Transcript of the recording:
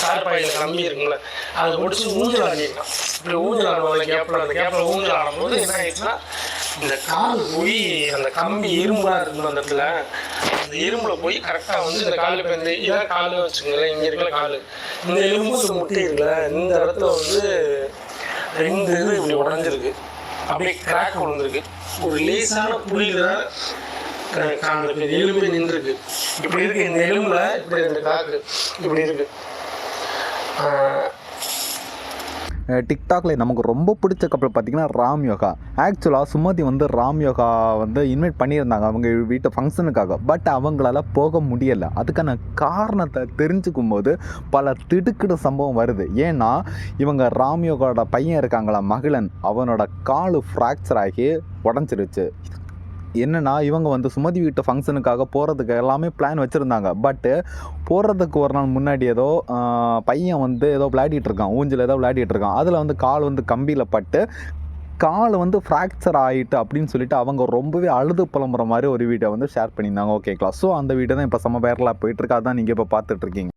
சார்பாயில் கம்பி இருக்குல்ல அதை பிடிச்சி ஊஞ்சல் ஆடிட்டான் இப்படி ஊஞ்சல் ஆடுவாங்க கேப்பில் அந்த கேப்பில் ஊஞ்சல் ஆடும்போது என்ன ஆயிடுச்சுன்னா இந்த கால் போய் அந்த கம்பி இரும்பா இருக்கும் அந்த இடத்துல. அந்த இரும்புல போய் கரெக்டாக வந்து இந்த கால் இப்போ இந்த இதான் கால் வச்சுக்கோங்களேன். இங்கே இருக்கிற கால். இந்த எலும்பு முட்டி இருக்குல்ல இந்த இடத்துல வந்து ரெண்டு இது இப்படி உடஞ்சிருக்கு. அப்படியே கிராக் விழுந்திருக்கு ஒரு லேசான புள்ளியில தான் க- காண்பிருக்கு இந்த எலும்பு நின்றுருக்கு. இப்படி இருக்கு இந்த எலும்புல இப்படி ரெண்டு கிராக்கு இப்படி இருக்கு. டிக்டாக்ல நமக்கு ரொம்ப பிடிச்ச கப்பல் பார்த்தீங்கன்னா ராம் யோகா. ஆக்சுவலாக சுமதி வந்து ராம் யோகா வந்து இன்வைட் பண்ணியிருந்தாங்க அவங்க வீட்டு ஃபங்க்ஷனுக்காக பட் அவங்களால போக முடியலை. அதுக்கான காரணத்தை தெரிஞ்சுக்கும் போது பல திடுக்கிடு சம்பவம் வருது. ஏன்னா இவங்க ராம் யோகாவோட பையன் இருக்காங்களா மகிழன். அவனோட காலு ஃப்ராக்சர் ஆகி உடஞ்சிருச்சு. என்னென்னா இவங்க வந்து சுமதி வீட்டு ஃபங்க்ஷனுக்காக போகிறதுக்கு எல்லாமே பிளான் வச்சுருந்தாங்க. பட்டு போகிறதுக்கு ஒரு நாள் முன்னாடி ஏதோ பையன் வந்து ஏதோ விளையாடிட்டு இருக்கான். ஊஞ்சில் ஏதோ விளையாடிட்டு இருக்கான். அதில் வந்து கால் வந்து கம்பியில் பட்டு கால் வந்து ஃப்ராக்சர் ஆகிட்டு அப்படின்னு சொல்லிட்டு அவங்க ரொம்பவே அழுது புலம்புற மாதிரி ஒரு வீடியோ வந்து ஷேர் பண்ணியிருந்தாங்க. ஓகேங்களா ஸோ அந்த வீடியோ தான் இப்போ செம்ம வைரலாக போயிட்டுருக்கு அதான் நீங்கள் இப்போ பார்த்துட்ருக்கீங்க